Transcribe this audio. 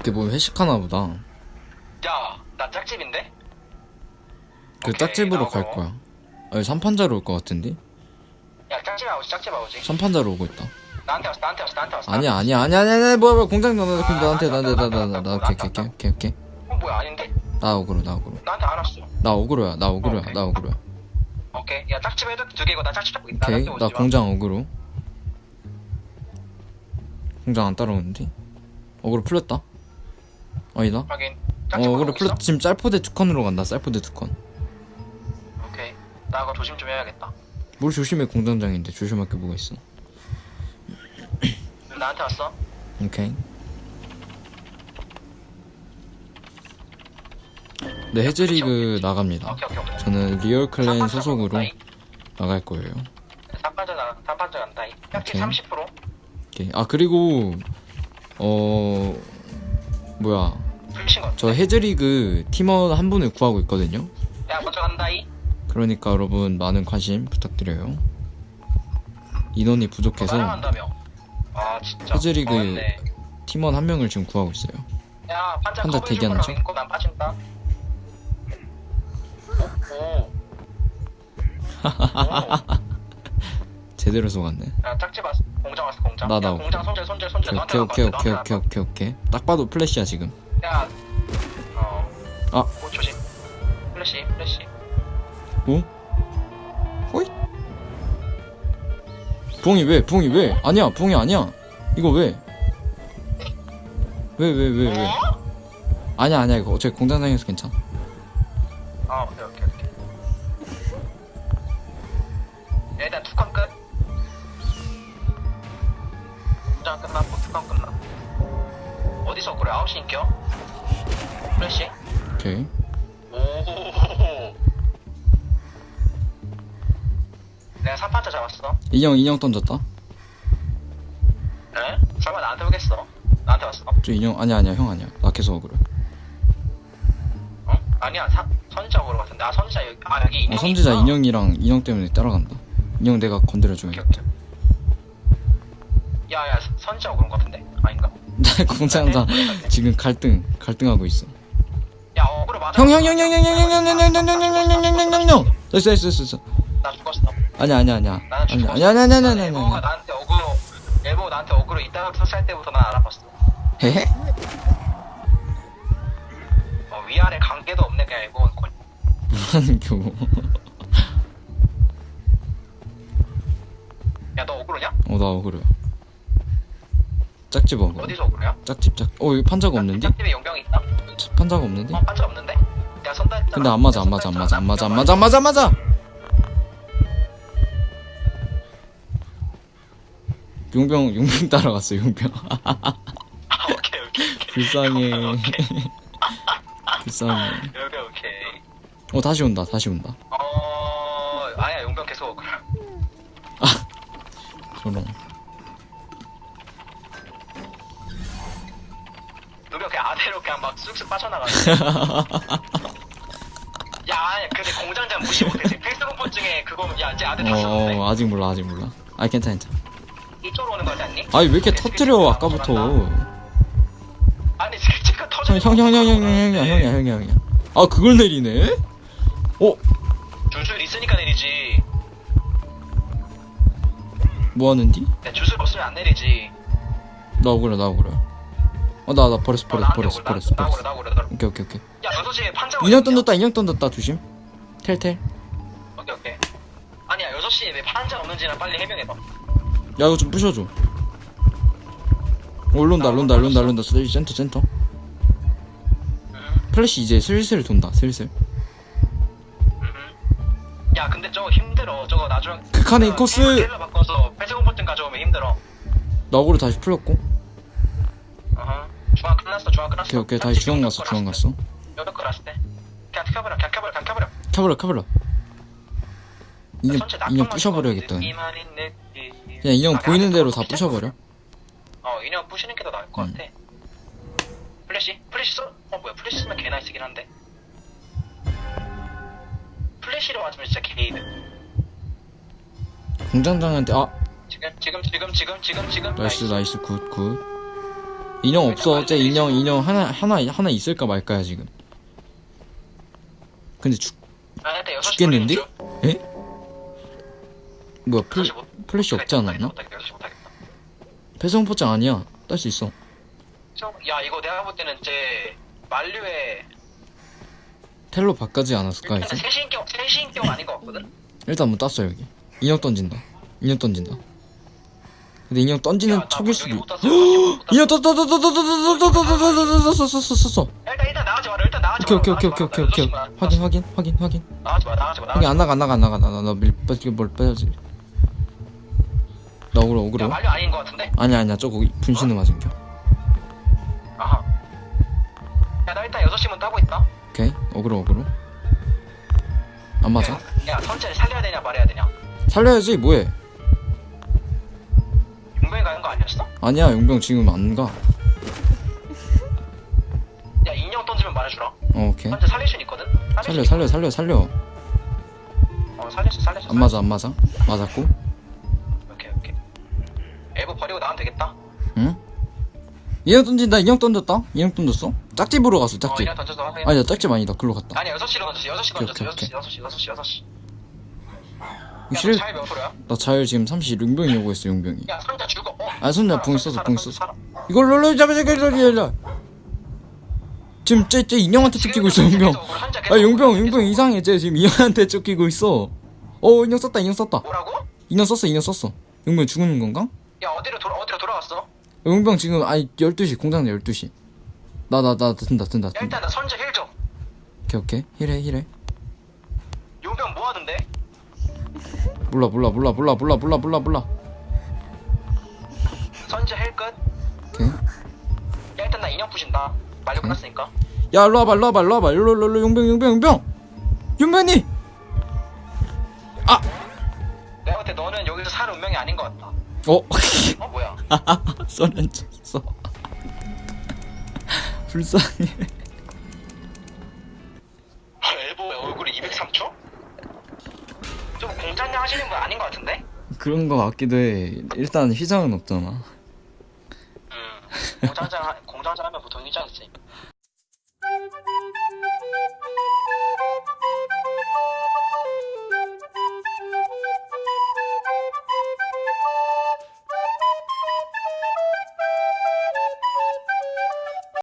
밖에 보면 회식하나 보다. 야, 나 짝집인데? 그 오케이, 짝집으로 갈 나가고. 거야. 아니, 삼판자로 올 것 같은데? 야, 짝집 아오지, 짝집 아오지. 삼판자로 오고 있다. 나한테 왔어, 나한테 왔어, 나한테 왔어. 아니야, 아니야, 아니야, 아니야, 아니야, 뭐야, 뭐야, 공장 나, 나, 아, 나한테, 나한테 나한테, 나, 나, 나, 나, 오케이, 오케이, 나한테 오케이, 오케이. 어, 뭐야, 아닌데? 나 오그로, 나 오그로. 나한테 안 왔어. 나 오그로야, 나 오케이. 나 오그로야. 오케이. 야, 짝집 해도 두 개고, 나 짝집 잡고 있다. 오케이, 나한테 나 오지 마. 공장 오그로. 공장 안 따라오는데? 어그로 풀렸다. 아니다. 확인. 어, 있어? 풀렸, 지금 짤포대 두 컨으로 간다, 짤포대 두 컨. 오케이. 나 그거 조심 좀 해야겠다. 뭘 조심해, 공장장인데. 조심할 게 뭐가 있어. 나한테 왔어? 오케이. 네, 해즈리그 나갑니다. 오케이, 오케이, 오케이. 저는 리얼 클랜 삼판자 소속으로 간다이. 나갈 거예요. 3판자 나, 3판자 간다. 약지 오케이. 30%? 오케이. 아, 그리고, 어, 뭐야. 풀신 거. 저 해즈리그 팀원 한 분을 구하고 있거든요. 야, 먼저 간다이. 그러니까 여러분 많은 관심 부탁드려요. 인원이 너 부족해서 사랑한다며. 아, 진짜. 해즈리그 고맙네. 팀원 한 명을 지금 구하고 있어요. 야, 판자 커버해줄 대기하는 거랑 있고 난 빠진다. 오, 오. 오. 제대로 속았네. 야, 짝집 왔어. 공장 왔어, 공장. 나, 야, 나. 공장 손절, 손절, 손절. 너한테 오케이, 오케이, 나갈 것 오케이, 같아, 오케이, 너한테 오케이, 오케이. 딱 봐도 플래시야 지금. 야, 어. 아. 오, 조심. 플래시, 플래시. 어? 호이? 부엉이 왜? 부엉이 왜? 아니야, 부엉이 아니야. 이거 왜? 왜, 왜, 왜, 왜? 어? 아니야, 아니야, 이거 어차피 공장장에서 괜찮아. 아, 오케이, 오케이, 오케이. 야, 일단 투칸 오케이. 오. 내가 3판자 잡았어. 인형, 인형 던졌다. 에? 설마 나한테 오겠어? 나한테 왔어? 저 인형, 아니야, 아니야, 형 아니야. 나 계속 억울해. 어? 아니야, 사, 선지자 보러 같은데. 아, 선지자 여기, 아, 여기 어, 인형이 선지자 있구나. 인형이랑 인형 때문에 따라간다. 인형 내가 오케이, 건드려줘야겠다. 오케이. 야, 야, 선지자 그런 거 같은데? 아닌가? 나 공장장 지금 갈등, 갈등하고 있어. 야, 어그로 맞아. 형, 형, 형, 형, 형, 형, 형, 형, 형, 형, 형, 형, 형, 형, 형, 형, 형, 형. 됐어, 됐어, 됐어. 나 죽었어. 아니야, 아니야, 아니야. 나는 아니야, 죽었어. 아니야, 아니야, 아니야, 아니야, 엘보가 아니야. 나한테 어그로, 엘보가 나한테 어그로 이따가 설치할 때부터 난 알아봤어. 헤헤? 어, 위아래 관계도 없네, 그냥 엘보는 걸. 뭐라는 교. 야, 너 어그로냐? 어, 나 억울해. 짝집 억울. 어디서 어그로야? 짝집, 짝. 어, 여기 판자가 없는데? 짝집에 용병이 있다? 차- 판자가 없는데? 어, 반지 없는데? 야, 선다 했잖아. 근데 안 맞아, 안 맞아, 안 맞아, 안 맞아, 안 맞아, 안 맞아, 안 맞아! 용병, 용병 따라갔어, 용병. 아, 오케이, 오케이, 오케이. 불쌍해. 불쌍해. 오케이, 오케이. 어, 다시 온다, 다시 온다. 어, 아니야, 용병 계속 어그로. 저런. 쑥쑥 빠져나가네. 야, 아니, 근데 공장장 무시 못해. 필수 공포증에 그거, 야, 이제 아대 다 썼는데. 어, 아직 몰라, 아직 몰라. 아이, 괜찮아, 괜찮아. 이쪽으로 오는 거지 않니? 아니, 왜 이렇게 터뜨려, 아까부터. 아니, 스케치가 터져. 형, 형, 형, 형, 형, 형, 형이야, 형이야, 형이야, 형이야. 아, 그걸 내리네? 어? 주술 있으니까 내리지. 뭐 하는디? 야, 주술 없으면 안 내리지. 나 억울해, 나 억울해. 어, 나, 나 버렸어, 어, 버렸어, 버렸어, 버렸어, 버렸어. 오케이, 오케이, 오케이. 야, 여섯 시에 판자 인형 던졌다, 인형 던졌다, 조심. 텔텔. 오케이, 오케이. 아니야, 여섯 시에 왜 판자 없는지나 빨리 해명해봐. 야, 이거 좀 부셔줘. 어, 올론다, 올론다, 올론다, 올론다. 센터, 센터. 음, 플래시 이제 슬슬 돈다, 슬슬. 음. 야, 근데 저거 힘들어. 저거 나중. 극한의 어, 인코스! 테일러 바꿔서 패스 공포증 가져오면 힘들어. 나 억울로 다시 풀렸고. 중앙 끝났어, 중앙 끝났어. 오케이, 오케이. 다시 중앙 갔어, 중앙 갔어. 여덟 거 났을 때. 그냥 켜버려, 그냥 켜버려, 그냥 켜버려. 켜버려, 켜버려. 인형, 전체 인형 낙동만 부셔버려야겠다. 그냥 인형 아, 보이는 그냥 대로 다 부시자. 부셔버려. 어, 인형 부시는 게 더 나을 것 음. 같아. 플래시? 플래시 써? 어, 뭐야, 플래시 쓰면 개나 쓰긴 한데. 플래시로 맞으면 진짜 개이드. 공장장한테, 아, 지금, 지금, 지금, 지금, 지금, 지금. 나이스, 나이스, 굿, 굿. 인형 없어. 쟤 인형 인형 하나 하나 하나 있을까 말까야 지금. 근데 죽 아, 일단 6시 죽겠는데? 에? 뭐야 플, 플래시 없지 않았나? 못하겠다, 6시 못하겠다. 배송 포장 아니야. 딸 수 있어. 저- 야 이거 내가 볼 때는 제 만류에 텔로 바꾸지 않았을까 이제? 세신격 세신격 아닌 것 같거든. 일단 뭐 땄어 여기. 인형 던진다. 인형 던진다. 근데 인형 던지는 척일 수도 있... 인형 떴어떴어떴어떴어떴어떴어떴어 일단 일단 나가지 마라 일단 나가지 오케이 마라 오케이 오케이 오케이 오케이 오케이 확인 확인 확인 확인 나가지 마 나가지 마 나가지 여기 마 안 나가 안 나가 안 나가 나나밀 빠지게 뭘 빠져지 나 억울해 야 억울해 말려 아닌 거 같은데? 아니야 아니야 저거 분신을 맞은 겨 아하 야나 일단 6시면 따고 있다 오케이 억울해 억울해 안 맞아 야 선재를 살려야 되냐 말해야 되냐 살려야지 뭐해 아니었어? 아니야 용병 지금 안 가. 야 인형 던지면 말해주라. 어 오케이. 선재 살릴 수 있거든. 살려 살려 살려 살려. 어 살렸어 살렸어. 안 맞아 안 맞아. 맞았고. 오케이 오케이. 에버 버리고 나가면 되겠다. 응? 인형 던진다 인형 던졌다 인형 던졌어 짝집으로 갔어 어 짝집 인형 던져서 확인. 아니야 짝집 아니다 글로 갔다 아니 6시로 던졌어 6시 오케이, 던졌어 오케이, 6시 6시 6시 6시 이거 야, 실- 너 차이 몇 프로야? 나 자율 지금 30 용병이 오고 있어 용병이 야, 선자 죽어. 어. 아, 살아, 붕 살아, 붕 살아, 있었어. 살아. 이걸 롤롤 잡아줘 잡아줘 지금 쟤, 쟤 인형한테 쫓기고 있어 용병 아 용병 용병 이상해 쟤 지금 인형한테 쫓기고 있어 어 인형 썼다 인형 썼다 뭐라고? 인형 썼어 인형 썼어 용병 죽는 건가? 야, 어디로 돌아 어디로 돌아왔어? 용병 지금 아니 12시 공장장 12시 나 나 나 든다 든다 야, 든다 일단 나 선자 힐 좀. 오케이 오케이 힐해 힐해 몰라 몰라 몰라 몰라 몰라 몰라 몰라 몰라 선자 힐 끝. 오케이 야, 일단 나 인형 부신다. 말려. 끝났으니까. 야 일로 와봐 일로 와봐 일로 와봐 일로 일로 일로 용병 용병 용병 용병님 내가 볼 때 너는 여기서 사는 운명이 아닌 것 같다. 어 어, 뭐야? 썰은 쳤어 불쌍해 하시는 분 아닌 것 같은데? 그런 거 같기도 해 일단 휘장은 없잖아 음. 공장장 하- 공장장 하면 보통 휘장이지.